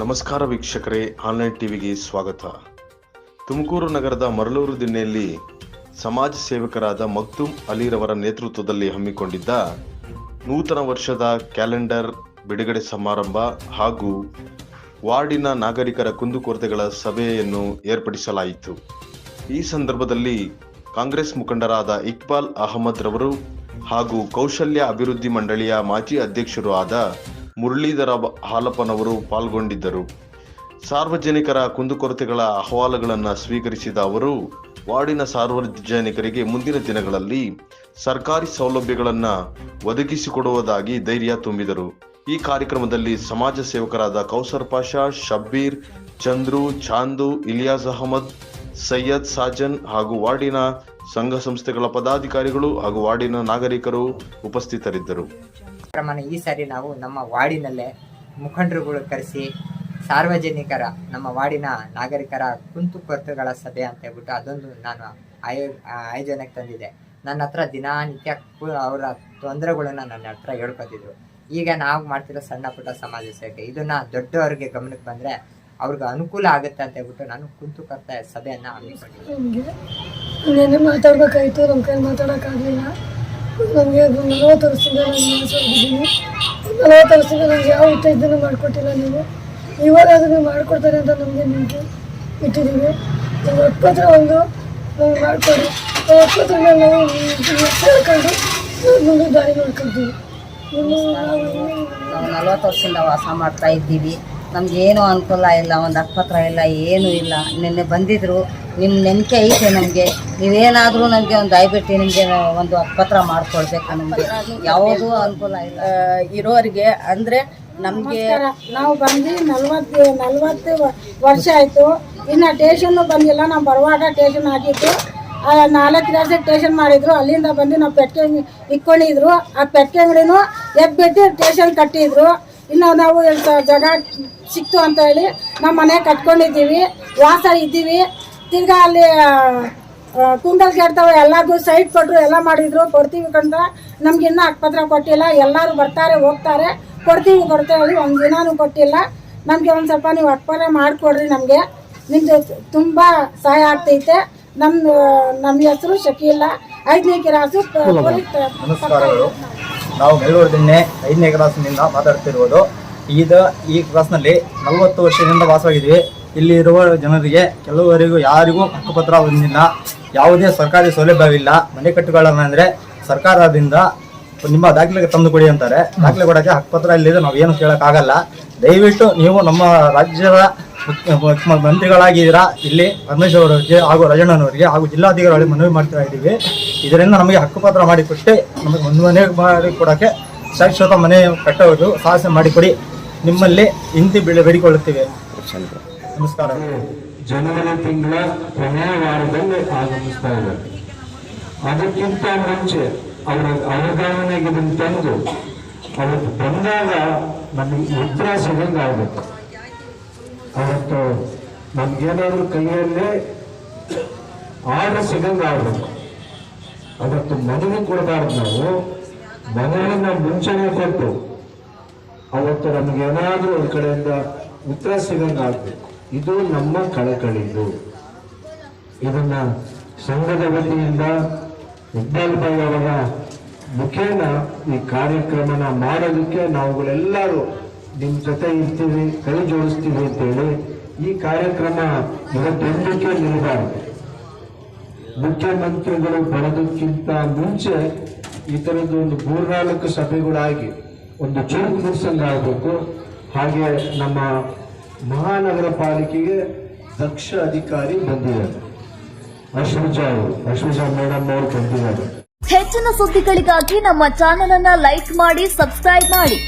ನಮಸ್ಕಾರ ವೀಕ್ಷಕರೇ ಆನ್ಲೈನ್ ಟಿವಿಗೆ ಸ್ವಾಗತ. ತುಮಕೂರು ನಗರದ ಮರಳೂರು ದಿನ್ನೆಯಲ್ಲಿ ಸಮಾಜ ಸೇವಕರಾದ ಮಕ್ತುಮ್ ಅಲಿರವರ ನೇತೃತ್ವದಲ್ಲಿ ಹಮ್ಮಿಕೊಂಡಿದ್ದ ನೂತನ ವರ್ಷದ ಕ್ಯಾಲೆಂಡರ್ ಬಿಡುಗಡೆ ಸಮಾರಂಭ ಹಾಗೂ ವಾರ್ಡಿನ ನಾಗರಿಕರ ಕುಂದುಕೊರತೆಗಳ ಸಭೆಯನ್ನು ಏರ್ಪಡಿಸಲಾಯಿತು. ಈ ಸಂದರ್ಭದಲ್ಲಿ ಕಾಂಗ್ರೆಸ್ ಮುಖಂಡರಾದ ಇಕ್ಬಾಲ್ ಅಹಮದ್ ರವರು ಹಾಗೂ ಕೌಶಲ್ಯ ಅಭಿವೃದ್ಧಿ ಮಂಡಳಿಯ ಮಾಜಿ ಅಧ್ಯಕ್ಷರು ಆದ ಮುರಳೀಧರ ಹಾಲಪ್ಪನವರು ಪಾಲ್ಗೊಂಡಿದ್ದರು. ಸಾರ್ವಜನಿಕರ ಕುಂದುಕೊರತೆಗಳ ಅಹವಾಲುಗಳನ್ನು ಸ್ವೀಕರಿಸಿದ ಅವರು, ವಾರ್ಡಿನ ಸಾರ್ವಜನಿಕರಿಗೆ ಮುಂದಿನ ದಿನಗಳಲ್ಲಿ ಸರ್ಕಾರಿ ಸೌಲಭ್ಯಗಳನ್ನು ಒದಗಿಸಿಕೊಡುವುದಾಗಿ ಧೈರ್ಯ ತುಂಬಿದರು. ಈ ಕಾರ್ಯಕ್ರಮದಲ್ಲಿ ಸಮಾಜ ಸೇವಕರಾದ ಕೌಸರ್ ಪಾಷಾ, ಶಬ್ಬೀರ್, ಚಂದ್ರು, ಚಾಂದು, ಇಲಿಯಾಸ್ ಅಹಮದ್ ಸೈಯದ್ ಸಾಜನ್ ಹಾಗೂ ವಾರ್ಡಿನ ಸಂಘ ಸಂಸ್ಥೆಗಳ ಪದಾಧಿಕಾರಿಗಳು ಹಾಗೂ ವಾರ್ಡಿನ ನಾಗರಿಕರು ಉಪಸ್ಥಿತರಿದ್ದರು. ಈ ಸಾರಿ ನಾವು ನಮ್ಮ ವಾರ್ಡಿನಲ್ಲೇ ಮುಖಂಡರುಗಳು ಕರೆಸಿ ಸಾರ್ವಜನಿಕರ, ನಮ್ಮ ವಾರ್ಡಿನ ನಾಗರಿಕರ ಕುಂತು ಕೊರತೆಗಳ ಸಭೆ ಅಂತ ಹೇಳ್ಬಿಟ್ಟು ಅದೊಂದು ನಾನು ಆಯೋ, ಆಯೋಜನೆಗೆ ತಂದಿದ್ದೆ ನನ್ನ ಹತ್ರ ದಿನನಿತ್ಯ ಅವರ ತೊಂದರೆಗಳನ್ನ ನನ್ನ ಹತ್ರ ಹೇಳ್ಕೊತಿದ್ರು. ಈಗ ನಾವು ಮಾಡ್ತಿರೋ ಸಣ್ಣ ಪುಟ್ಟ ಸಮಾಜ ಸೇವೆ ಇದನ್ನ ದೊಡ್ಡವರಿಗೆ ಗಮನಕ್ಕೆ ಬಂದ್ರೆ ಅವ್ರಿಗೆ ಅನುಕೂಲ ಆಗುತ್ತೆ ಅಂತ ಹೇಳ್ಬಿಟ್ಟು ನಾನು ಕುಂತು ಕರ್ತಾ ಸಭೆಯನ್ನ ನಿನ್ನೆ ನಮಗೆ ನೆನ್ನೆ ಮಾತಾಡಬೇಕಾಯ್ತು ನಮ್ಮ ಕೈಲಿ ಮಾತಾಡೋಕ್ಕಾಗಲಿಲ್ಲ. ನಮಗೆ ನಲವತ್ತು ವರ್ಷದಿಂದ ನಾನು ಮನಸ್ಸಾಗಿದ್ದೀನಿ ನಲವತ್ತು ವರ್ಷದಿಂದ ನನಗೆ ಯಾವ ಊಟ ಇದನ್ನು ಮಾಡಿಕೊಟ್ಟಿಲ್ಲ ನೀವು ಇವಾಗ ಅದನ್ನು ಮಾಡಿಕೊಡ್ತಾರೆ ಅಂತ ನಮಗೆ ನಿಮಗೆ ಇಟ್ಟಿದ್ದೀವಿ ನೀವು ಒಪ್ಪತ್ರ ಒಂದು ನಮ್ಗೆ ಮಾಡಿಕೊಡಿ. ಆ ಒಪ್ಪತ್ರ ನಾವು ಮಾತಾಡ್ಕೊಂಡು ಮುಂದೆ ದಾರಿ ಇನ್ನು ನಾವು ನಲ್ವತ್ತು ವರ್ಷದಿಂದ ವಾಸ ಮಾಡ್ತಾ ಇದ್ದೀವಿ. ನಮ್ಗೆ ಏನು ಅನುಕೂಲ ಇಲ್ಲ ಒಂದು ಆಸ್ಪತ್ರೆ ಇಲ್ಲ ಏನೂ ಇಲ್ಲ. ನಿನ್ನೆ ಬಂದಿದ್ರು ನಿಮ್ಮ ನಂಬಿಕೆ ಐತೆ ನಮಗೆ. ನೀವೇನಾದರೂ ನಮಗೆ ಒಂದು ದಯವಿಟ್ಟು ನಿಮಗೆ ಒಂದು ಆಸ್ಪತ್ರೆ ಮಾಡಿಕೊಳ್ಬೇಕು ನಮಗೆ? ಯಾವುದೂ ಅನುಕೂಲ ಇಲ್ಲ. ಇರೋರಿಗೆ ಅಂದರೆ ನಮಗೆ ನಾವು ಬಂದು ನಲ್ವತ್ತು ನಲ್ವತ್ತು ವರ್ಷ ಆಯಿತು. ಇನ್ನು ಟೇಷನ್ನು ಬಂದಿಲ್ಲ ನಾವು ಬರುವಾಗ ಟೇಷನ್ ಆಗಿತ್ತು. ಆ ನಾಲ್ಕು ದಿವಸ ಟೇಷನ್ ಮಾಡಿದ್ರು. ಅಲ್ಲಿಂದ ಬಂದು ನಾವು ಪೆಟ್ಟಿಗೆ ಇಟ್ಕೊಂಡಿದ್ರು. ಇಕ್ಕೊಂಡಿದ್ರು ಆ ಪೆಟ್ಟಿಗೆ ಅಂಗಡಿನೂ ಎಬ್ಬಿಟ್ಟು ಟೇಷನ್ ಕಟ್ಟಿದ್ರು. ಇನ್ನು ನಾವು ಜಾಗ ಸಿಕ್ತು ಅಂತ ಹೇಳಿ ನಮ್ಮ ಮನೆ ಕಟ್ಕೊಂಡಿದ್ದೀವಿ ವಾಸ ಇದ್ದೀವಿ. ತಿರ್ಗಾ ಅಲ್ಲಿ ಕುಂಡಲ್ ಕೇಳ್ತಾವೆ ಎಲ್ಲರಿಗೂ ಸೈಟ್ ಕೊಟ್ಟರು ಎಲ್ಲ ಮಾಡಿದ್ರು ಕೊಡ್ತೀವಿ ಕಂಡ್ರೆ ನಮ್ಗೆ ಇನ್ನೂ ಅಕ್ಪತ್ರ ಕೊಟ್ಟಿಲ್ಲ ಎಲ್ಲರೂ ಬರ್ತಾರೆ ಹೋಗ್ತಾರೆ. ಕೊಡ್ತೀವಿ ಕೊಡ್ತೇವೆ ಹೇಳಿ ಒಂದು ದಿನಾನೂ ಕೊಟ್ಟಿಲ್ಲ. ನಮಗೆ ಒಂದು ಸ್ವಲ್ಪ ನೀವು ಅಕ್ಪತ್ರ ಮಾಡಿಕೊಡ್ರಿ ನಮಗೆ. ನಿಮ್ಮದು ತುಂಬ ಸಹಾಯ ಆಗ್ತೈತೆ. ನಮ್ಮ ನಮ್ಮ ಹೆಸರು ಶಕೀಲ ಐದನೇ ಕಿರಾಸು ನಮಸ್ಕಾರಗಳು. ನಾವು ಬೆಂಗಳೂರು ದಿಣ್ಣೆ ಐದನೇ ಕ್ಲಾಸ್ನಿಂದ ಮಾತಾಡ್ತಿರುವುದು ಈಗ ಈ ಕ್ಲಾಸ್ನಲ್ಲಿ ನಲವತ್ತು ವರ್ಷದಿಂದ ವಾಸವಾಗಿದ್ದೀವಿ. ಇಲ್ಲಿ ಇರುವ ಜನರಿಗೆ ಕೆಲವರಿಗೂ ಯಾರಿಗೂ ಹಕ್ಕುಪತ್ರ ಹೊಂದಿಲ್ಲ ಯಾವುದೇ ಸರ್ಕಾರಿ ಸೌಲಭ್ಯವಿಲ್ಲ. ಮನೆ ಕಟ್ಟುಗಳನ್ನಂದ್ರೆ ಸರ್ಕಾರದಿಂದ ನಿಮ್ಮ ದಾಖಲೆಗೆ ತಂದು ಕೊಡಿ ಅಂತಾರೆ. ದಾಖಲೆ ಕೊಡೋಕ್ಕೆ ಹಕ್ಕುಪತ್ರ ಇಲ್ಲಿದೆ ನಾವು ಏನು ಕೇಳೋಕ್ಕಾಗಲ್ಲ. ದಯವಿಟ್ಟು ನೀವು ನಮ್ಮ ರಾಜ್ಯದ ಮಂತ್ರಿಗಳಾಗಿದ್ದೀರಾ, ಇಲ್ಲಿ ಪರಮೇಶ್ವರ್ ಅವರಿಗೆ ಹಾಗೂ ರಜಣ್ಣನವರಿಗೆ ಹಾಗೂ ಜಿಲ್ಲಾಧಿಕಾರಿಗಳಿಗೆ ಮನವಿ ಮಾಡ್ತಾ ಇದ್ದೀವಿ. ಇದರಿಂದ ನಮಗೆ ಹಕ್ಕುಪತ್ರ ಮಾಡಿಕೊಟ್ಟು. ನಮಗೆ ಒಂದು ಮನೆ ಮಾಡಿ ಕೊಡೋಕ್ಕೆ ಶಾಶ್ವತ ಮನೆ ಕಟ್ಟೋದು ಸಾಹಸ ಮಾಡಿಕೊಡಿ. ನಿಮ್ಮಲ್ಲಿ ಇಂತಿ ಬೆಳೆ ಬೇಡಿಕೊಳ್ಳುತ್ತೇವೆ ನಮಸ್ಕಾರ. ಜನವರಿ ತಿಂಗಳ ಕೊನೆಯ ವಾರದಲ್ಲಿ ಆಗಮಿಸ್ತಾ ಇದೆ. ಅದಕ್ಕಿಂತ ಮುಂಚೆ ಅವರ ಅವಗಾಹನೆಗೆ ಇದನ್ನ ತಂದು ಅವತ್ತು ಬಂದಾಗ ನಮಗೆ ಉತ್ತರ ಸಿಗಂಗಾಗಬೇಕು ಅವತ್ತು ನಮ್ಗೇನಾದ್ರೂ ಕೈಯಲ್ಲಿ ಆರ್ಡರ್ ಸಿಗಂಗಾಗಬೇಕು ಅವತ್ತು ಮನವಿ ಕೊಡಬಾರ್ದು ನಾವು. ಮನವಿನ ಮುಂಚೆನೆ ಕೊಟ್ಟು ಅವತ್ತು ನಮಗೇನಾದರೂ ಒಂದು ಕಡೆಯಿಂದ ಉತ್ತರ ಸಿಗಂಗಾಗಬೇಕು. ಇದು ನಮ್ಮ ಕಳಕಳಿದು. ಇದನ್ನ ಸಂಘದ ವತಿಯಿಂದ ಇಕ್ಬಾಲ್ ಭಾಯ್ ಅವರ ಮುಖೇನ ಈ ಕಾರ್ಯಕ್ರಮನ ಮಾಡೋದಕ್ಕೆ ನಾವುಗಳೆಲ್ಲರೂ ನಿಮ್ಮ ಜೊತೆ ಇರ್ತೀವಿ, ಕೈ ಜೋಡಿಸ್ತೀವಿ ಅಂತೇಳಿ ಈ ಕಾರ್ಯಕ್ರಮ ಇವತ್ತೊಂದಕ್ಕೆ ನಿಲ್ಲಬಾರದು ಮುಖ್ಯಮಂತ್ರಿಗಳು ಬರೋದಕ್ಕಿಂತ ಮುಂಚೆ ಈ ಥರದ್ದು ಒಂದು ಮೂರ್ನಾಲ್ಕು ಸಭೆಗಳಾಗಿ ಒಂದು ಚೂರು ಮೂಡಿಸಂಗಾಗಬೇಕು ಹಾಗೆ ನಮ್ಮ ಮಹಾನಗರ ಪಾಲಿಕೆಗೆ ದಕ್ಷ ಅಧಿಕಾರಿ ಬಂದಿದ್ದಾರೆ. ಅಶ್ವಿಜಾ ಅವರು, ಅಶ್ವಿಜಾ ಮೇಡಮ್ ಅವರು ಬಂದಿದ್ದಾರೆ. ಹೆಚ್ಚಿನ ಸುದ್ದಿಗಳಿಗಾಗಿ ನಮ್ಮ ಚಾನೆಲ್ ಅನ್ನ ಲೈಕ್ ಮಾಡಿ, ಸಬ್ಸ್ಕ್ರೈಬ್ ಮಾಡಿ.